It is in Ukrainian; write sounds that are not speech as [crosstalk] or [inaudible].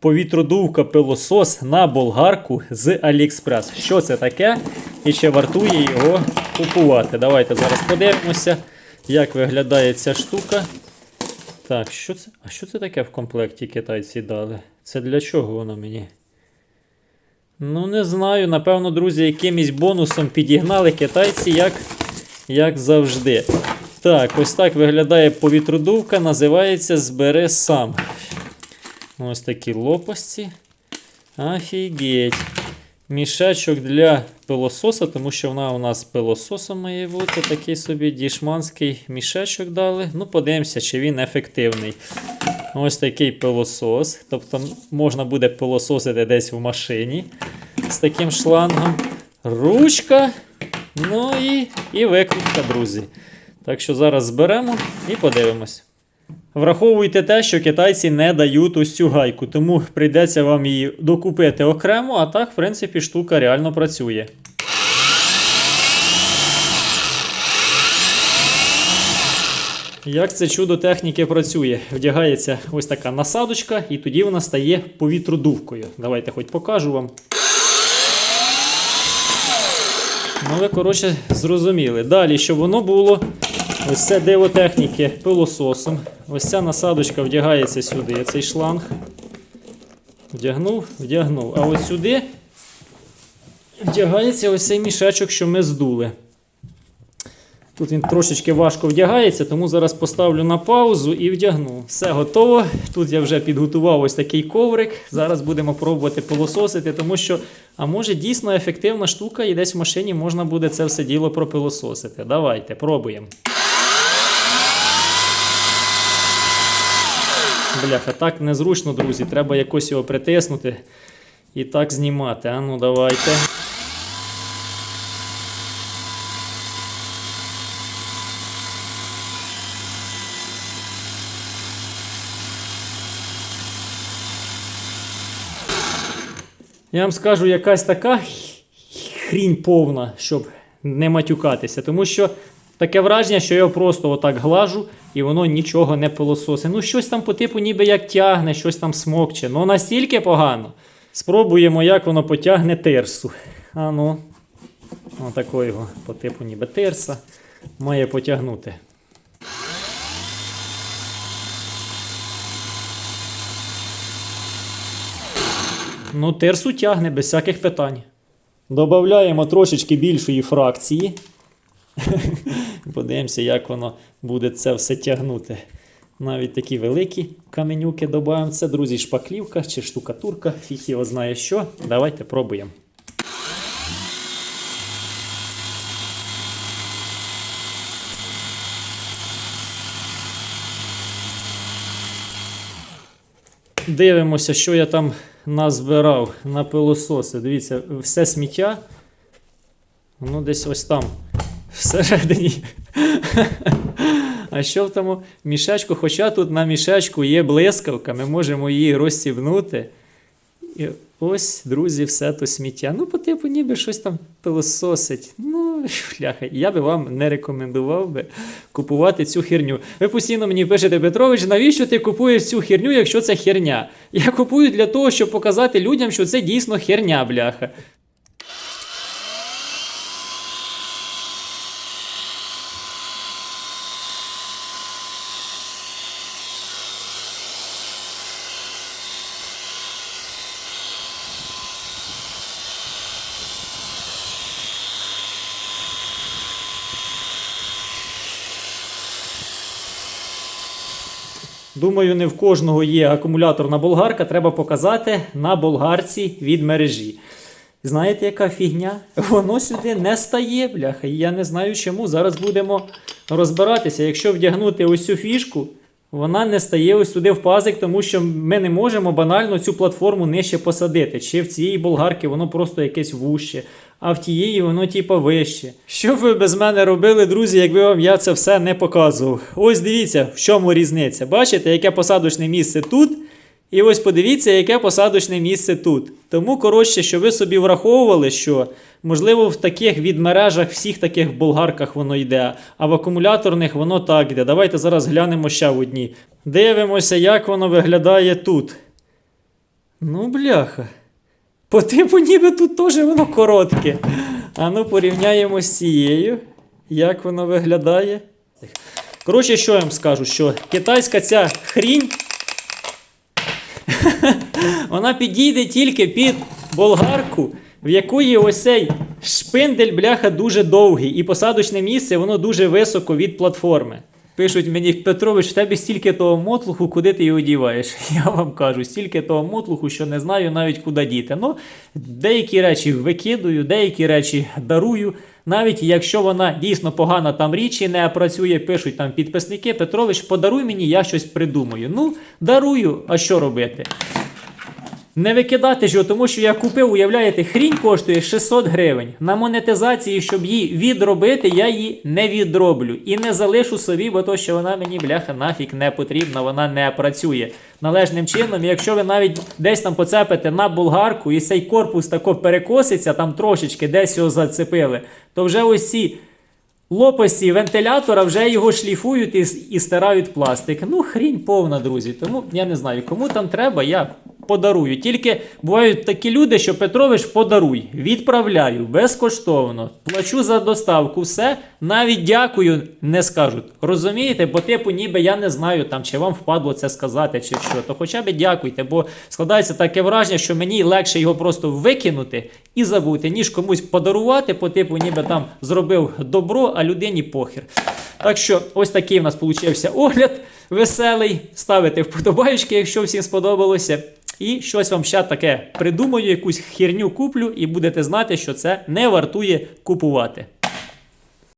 повітродувка пилосос на болгарку з AliExpress. Що це таке і чи вартує його купувати? Давайте зараз подивимося, як виглядає ця штука. Так, що це? А що це таке в комплекті китайці дали? Це для чого воно мені? Ну, не знаю. Напевно, друзі, якимось бонусом підігнали китайці, як, як завжди. Так, ось так виглядає повітродувка, називається Збери сам. Ось такі лопасті. Офігеть. Мішечок для пилососа, тому що вона у нас пилососом має бути. Такий собі дішманський мішечок дали. Ну, подивимося, чи він ефективний. Ось такий пилосос. Тобто можна буде пилососити десь в машині з таким шлангом. Ручка. Ну і, і викрутка, друзі. Так що зараз зберемо і подивимось. Враховуйте те, що китайці не дають ось цю гайку, тому прийдеться вам її докупити окремо, а так, в принципі, штука реально працює. Як це чудо техніки працює? Вдягається ось така насадочка, і тоді вона стає повітродувкою. Давайте хоч покажу вам. Ну, ви, коротше, зрозуміли. Далі, щоб воно було ось це диво техніки пилососом. Ось ця насадочка вдягається сюди, цей шланг. Вдягнув, вдягнув. А ось сюди вдягається ось цей мішечок, що ми здули. Тут він трошечки важко вдягається, тому зараз поставлю на паузу і вдягну. Все готово. Тут я вже підготував ось такий коврик. Зараз будемо пробувати пилососити, тому що, а може, дійсно ефективна штука, і десь в машині можна буде це все діло пропилососити. Давайте, пробуємо. Бляха, так незручно, друзі. Треба якось його притиснути і так знімати. А ну давайте. Я вам скажу, якась така хрінь повна, щоб не матюкатися. Тому що таке враження, що я його просто отак глажу і воно нічого не пилососить. Ну, щось там по типу ніби як тягне, щось там смокче. Ну настільки погано. Спробуємо, як воно потягне тирсу. А ну, отако його по типу ніби тирса має потягнути. Ну, тирсу тягне без всяких питань. Добавляємо трошечки більшої фракції. Подивимося, як воно буде це все тягнути. Навіть такі великі каменюки додаємо. Це, друзі, шпаклівка чи штукатурка, фіг його знає що. Давайте пробуємо. Дивимося, що я там назбирав на пилососи. Дивіться, все сміття. Воно десь ось там всередині. А що в тому мішечку? Хоча тут на мішечку є блискавка, ми можемо її розстібнути. І ось, друзі, все то сміття. Ну, по типу, ніби щось там пилососить. Ну, шляха, я би вам не рекомендував би купувати цю херню. Ви постійно мені пишете, Петрович, навіщо ти купуєш цю херню, якщо це херня? Я купую для того, щоб показати людям, що це дійсно херня, бляха. Думаю, не в кожного є акумуляторна болгарка, треба показати на болгарці від мережі. Знаєте, яка фігня? Воно сюди не стає, бляха. Я не знаю чому. Зараз будемо розбиратися. Якщо вдягнути ось цю фішку, вона не стає ось сюди в пазик, тому що ми не можемо банально цю платформу нижче посадити. Чи в цієї болгарки воно просто якесь вуще, а в тієї воно типа вище. Що ви без мене робили, друзі, якби вам я це все не показував? Ось дивіться, в чому різниця. Бачите, яке посадочне місце тут. І ось подивіться, яке посадочне місце тут. Тому, коротше, що ви собі враховували, що можливо в таких відмережах, всіх таких болгарках воно йде, а в акумуляторних воно так йде. Давайте зараз глянемо ще в одні. Дивимося, як воно виглядає тут. Ну, бляха. По типу ніби тут теж воно коротке. А ну порівняємо з цією. Як воно виглядає. Коротше, що я вам скажу, що китайська ця хрінь. [laughs] Вона підійде тільки під болгарку, в якої ось шпиндель, бляха, дуже довгий, і посадочне місце воно дуже високо від платформи. Пишуть мені, Петрович, в тебе стільки того мотлуху, куди ти його діваєш? [laughs] Я вам кажу, стільки того мотлуху, що не знаю навіть куди діти. Ну, деякі речі викидую, деякі речі дарую. Навіть якщо вона дійсно погана там річ і не працює, пишуть там підписники, Петрович, подаруй мені, я щось придумаю. Ну, дарую, а що робити? Не викидати ж його, тому що я купив, уявляєте, хрінь коштує 600 гривень. На монетизації, щоб її відробити, я її не відроблю. І не залишу собі, бо то, що вона мені, бляха, нафіг не потрібна, вона не працює належним чином. Якщо ви навіть десь там поцепите на болгарку і цей корпус тако перекоситься, там трошечки десь його зацепили, то вже ось ці лопасті вентилятора вже його шліфують і, і стирають пластик. Ну, хрінь повна, друзі. Тому я не знаю, кому там треба, я подарую. Тільки бувають такі люди, що Петрович подаруй, відправляю безкоштовно, плачу за доставку, все, навіть дякую не скажуть. Розумієте? Бо, типу, ніби я не знаю, там, чи вам впадло це сказати, чи що. То хоча б дякуйте, бо складається таке враження, що мені легше його просто викинути і забути, ніж комусь подарувати, по типу, ніби там зробив добро, а людині похер. Так що, ось такий в нас получився огляд веселий. Ставите вподобаючки, якщо всім сподобалося. І щось вам ще таке придумаю, якусь херню куплю, і будете знати, що це не вартує купувати.